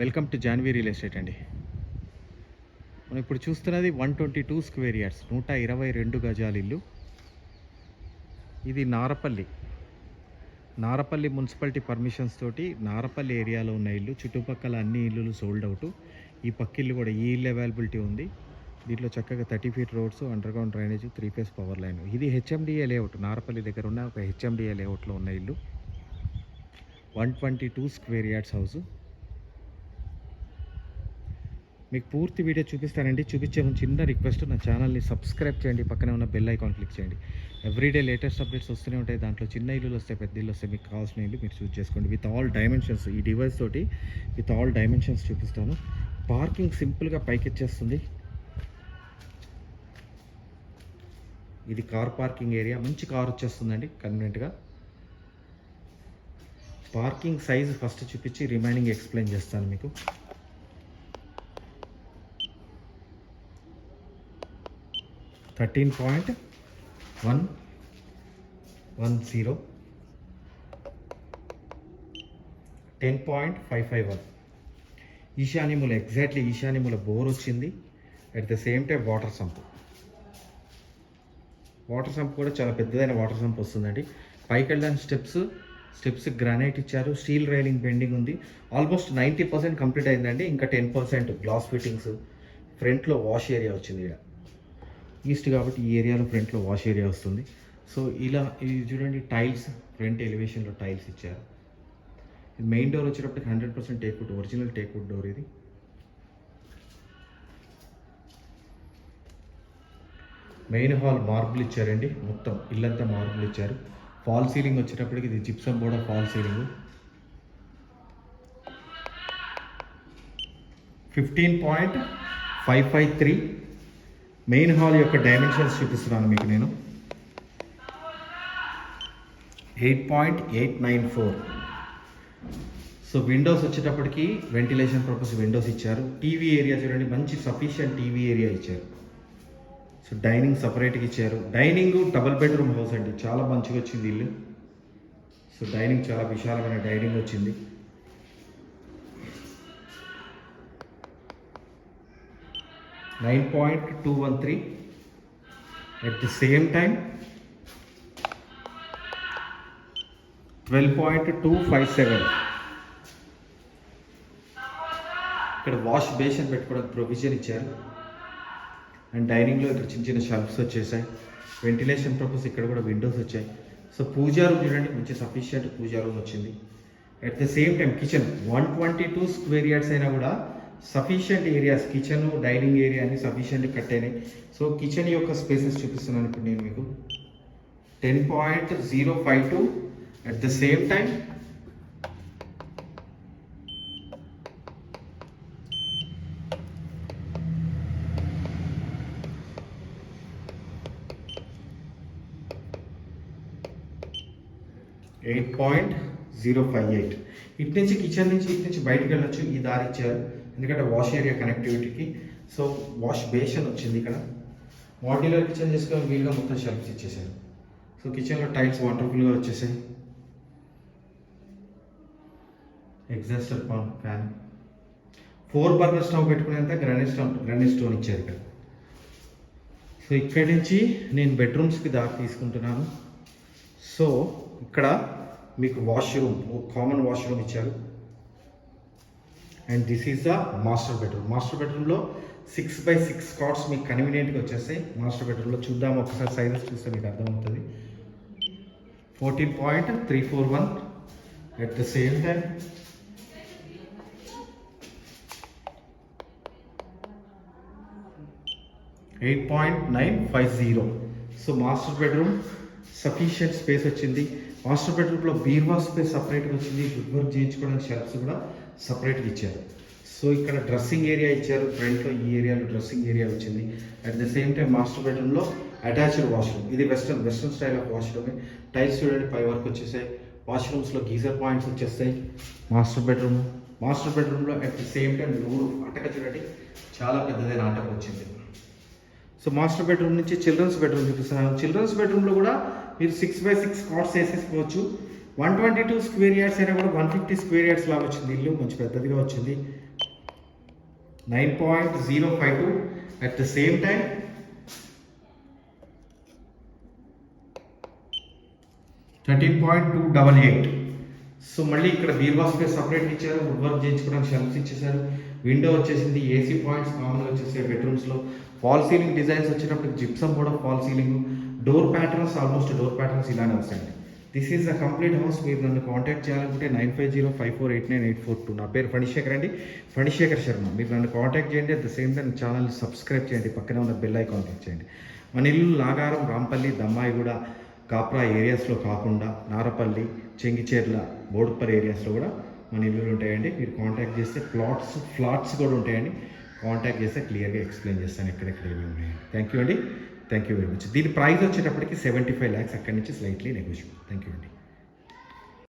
Welcome to Janvi real estate అండి. మనం ఇప్పుడు చూస్తున్నది one twenty two square yards నూట ఇరవై రెండు గజాల ఇల్లు. ఇది నారపల్లి. నారపల్లి మున్సిపాలిటీ పర్మిషన్స్ తోటి నారపల్లి ఏరియాలో ఉన్న ఇల్లు చుట్టుపక్కల అన్ని ఇల్లులు సోల్డ్ అవుట్ ఈ పక్కిల్లు కూడా ఈ ఇల్లు అవైలబిలిటీ ఉంది. దీంట్లో చక్కగా thirty feet roads underground drainage three phase power line ఇది హెచ్ఎండిఏ లేఅవుట్ నారపల్లి దగ్గర ఉన్న ఒక హెచ్ఎండిఏ లేఅవుట్లో ఉన్న ఇల్లు. One twenty two square yards house. మీకు పూర్తి వీడియో చూపిస్తానండి. చూపించే ముందు చిన్న రిక్వెస్ట్ నా ఛానల్ని సబ్స్క్రైబ్ చేయండి. పక్కనే ఉన్న బెల్ ఐకాన్ క్లిక్ చేయండి. ఎవ్రీడే లేటెస్ట్ అప్డేట్స్ వస్తూనే ఉంటాయి. దాంట్లో చిన్న ఇల్లులు వస్తాయి పెద్ద ఇల్లు వస్తాయి. మీకు కావాల్సిన ఇల్లు మీరు చూస్ చేసుకోండి. విత్ ఆల్ డైమెన్షన్స్ ఈ డివైస్ తోటి విత్ ఆల్ డైమెన్షన్స్ చూపిస్తాను. పార్కింగ్ సింపుల్గా పైకి వచ్చేస్తుంది. ఇది కార్ పార్కింగ్ ఏరియా. మంచి కార్ వచ్చేస్తుందండి కన్వీనెంట్గా పార్కింగ్ సైజ్ ఫస్ట్ చూపించి రిమైనింగ్ ఎక్స్ప్లెయిన్ చేస్తాను మీకు. Thirteen point one one zero ten point five five one ఈశాన్యముల exactly ఈశాన్యముల బోర్ వచ్చింది. At the same time water sump water sump కూడా చాలా పెద్దదైన వాటర్ సంప్ వస్తుందండి. పైకి వెళ్ళడానికి స్టెప్స్ స్టెప్స్ గ్రానైట్ ఇచ్చారు. స్టీల్ రైలింగ్ బెండింగ్ ఉంది. ఆల్మోస్ట్ నైంటీ పర్సెంట్ కంప్లీట్ అయిందండి. ఇంకా టెన్ పర్సెంట్ గ్లాస్ ఫిట్టింగ్స్ ఫ్రంట్లో వాష్ ఏరియా వచ్చింది ఇక్కడ. ఈస్ట్ కాబట్టి ఈ ఏరియాలో ఫ్రంట్లో వాష్ ఏరియా వస్తుంది. సో ఇలా ఇది చూడండి టైల్స్ ఫ్రంట్ ఎలివేషన్లో టైల్స్ ఇచ్చారు. ఇది మెయిన్ డోర్ వచ్చేటప్పటికి hundred percent teakwood original teakwood door ఇది. మెయిన్ హాల్ మార్బుల్ ఇచ్చారండి. మొత్తం ఇల్లంతా మార్బుల్ ఇచ్చారు. ఫాల్ సీలింగ్ వచ్చేటప్పటికి ఇది జిప్సమ్ కూడా fall ceiling fifteen point five five three main hall యొక్క డైమెన్షన్స్ చూపిస్తున్నాను మీకు నేను. Eight point eight nine four. So windows వచ్చేటప్పటికి వెంటిలేషన్ పర్పస్ విండోస్ ఇచ్చారు. టీవీ ఏరియా చూడండి మంచి సఫిషియంట్ టీవీ ఏరియా ఇచ్చారు. సో డైనింగ్ సపరేట్గా ఇచ్చారు. డైనింగ్ డబుల్ బెడ్రూమ్ హౌస్ అండి చాలా మంచిగా వచ్చింది ఇల్లు. సో డైనింగ్ చాలా విశాలమైన డైనింగ్ వచ్చింది. Nine point two one three at the same time twelve point two five seven. ఇక్కడ వాష్ బేసిన్ పెట్టుకోవడానికి ప్రొవిజన్ ఇచ్చారు. అండ్ డైనింగ్లో ఇక్కడ చిన్న చిన్న షెల్ఫ్స్ వచ్చేసాయి. వెంటిలేషన్ పర్పస్ ఇక్కడ కూడా విండోస్ వచ్చాయి. సో పూజా రూమ్ చూడండి మంచి సఫిషియంట్ పూజా రూమ్ వచ్చింది. At the same time kitchen one twenty two square yards అయినా కూడా sufficient areas kitchen dining area sufficient కట్టేనాయి so kitchen యొక్క స్పేసెస్ చూపిస్తున్నాను ఇప్పుడు నేను మీకు. Ten point zero five two at the same time eight point zero five eight ఇటు నుంచి kitchen నుంచి ఇటు నుంచి బయటకు వెళ్ళొచ్చు. ఈ దారి ఇచ్చారు. ఎందుకంటే వాష్ ఏరియా కనెక్టివిటీకి. సో వాష్ బేషన్ వచ్చింది ఇక్కడ. మాడ్యులర్ కిచెన్ చేసుకొని వీలుగా మొత్తం షెల్ఫ్స్ ఇచ్చేసారు. సో కిచెన్లో టైల్స్ వాటర్ఫుల్గా వచ్చేసాయి. Exhauster pan fan four burner stove పెట్టుకునేంత granite stove granite stone ఇచ్చారు ఇక్కడ. సో ఇక్కడి నుంచి నేను బెడ్రూమ్స్కి దాకా తీసుకుంటున్నాను. సో ఇక్కడ మీకు వాష్రూమ్ కామన్ వాష్రూమ్ ఇచ్చారు. And this is the master bedroom master బెడ్రూమ్లో సిక్స్ బై సిక్స్ కాట్స్ మీకు కన్వీనియంట్గా వచ్చేస్తాయి. మాస్టర్ బెడ్రూమ్లో చూద్దాం ఒకసారి సైజెస్ చూస్తే మీకు అర్థమవుతుంది. Fourteen point three four one at the same time eight point nine five zero so master bedroom sufficient space వచ్చింది. మాస్టర్ బెడ్రూమ్లో బీర్వా స్పేస్ సపరేట్గా వచ్చింది. గుడ్ వర్క్ చేయించుకోవడానికి షెల్ఫ్స్ కూడా సపరేట్గా ఇచ్చారు. సో ఇక్కడ డ్రెస్సింగ్ ఏరియా ఇచ్చారు. ఫ్రంట్లో ఈ ఏరియాలో డ్రెస్సింగ్ ఏరియా వచ్చింది. At the same time master బెడ్రూమ్లో అటాచ్డ్ వాష్రూమ్ ఇది వెస్ట్రన్ వెస్ట్రన్ స్టైల్ ఆఫ్ వాష్రూమే టైల్స్ చూడండి పై వరకు వచ్చేసాయి. వాష్రూమ్స్లో గీజర్ పాయింట్స్ వచ్చేస్తాయి. మాస్టర్ బెడ్రూమ్ మాస్టర్ బెడ్రూమ్లో at the same time room అటక చూడండి. చాలా పెద్దదైన అటక వచ్చింది. సో మాస్టర్ బెడ్రూమ్ నుంచి చిల్డ్రన్స్ బెడ్రూమ్ చూపిస్తున్నాను. చిల్డ్రన్స్ బెడ్రూమ్లో కూడా మీరు సిక్స్ బై సిక్స్ కార్డ్స్ వేసేసుకోవచ్చు. One twenty two square yards అయినా కూడా వన్ ఫిఫ్టీ స్క్వేర్ యార్డ్స్ లాగా వచ్చింది. ఇల్లు మంచి పెద్దదిగా వచ్చింది. Nine point zero five two at the same time thirteen point two double eight so మళ్ళీ ఇక్కడ బీర్వా స్పేస్ సపరేట్ ఇచ్చారు. వుడ్ వర్క్ చేయించుకోవడానికి షెల్ఫ్స్ ఇచ్చేసారు విండో వచ్చేసింది. ఏసీ పాయింట్స్ కామన్గా వచ్చేసాయి బెడ్రూమ్స్లో ఫాల్ సీలింగ్ డిజైన్స్ వచ్చినప్పుడు జిప్సమ్ కూడా fall ceiling door patterns almost door patterns ఇలానే వస్తాయండి. This is the complete house మీరు నన్ను కాంటాక్ట్ చేయాలనుకుంటే nine five zero five four eight nine eight four two నా పేరు ఫణిశేఖర్ అండి. ఫణిశేఖర్ శర్మ. మీరు నన్ను కాంటాక్ట్ చేయండి. అట్ ద సేమ్ టైం ఛానల్ని సబ్స్క్రైబ్ చేయండి. పక్కనే ఉన్న బెల్ ఐకాన్ క్లిక్ చేయండి. మన ఇల్లు నాగారం రాంపల్లి దమ్మాయిగూడ కాప్రా ఏరియాస్లో కాకుండా నారపల్లి చెంగిచేర్ల బోడుపల్లి ఏరియాస్లో కూడా మన ఇల్లులు ఉంటాయండి. మీరు కాంటాక్ట్ చేస్తే ప్లాట్స్ ఫ్లాట్స్ కూడా ఉంటాయండి. కాంటాక్ట్ చేస్తే క్లియర్గా ఎక్స్ప్లెయిన్ చేస్తాను. ఎక్కడెక్కడ ఏమి ఉన్నాయండి థ్యాంక్ యూ అండి. థ్యాంక్ యూ వెరీ మచ్ దీని ప్రైస్ వచ్చేటప్పటికి సెవెంటీ ఫైవ్ ల్యాక్స్ అక్కడి నుంచి స్లైట్లీ నెగోషియబుల్ థ్యాంక్ యూ అండి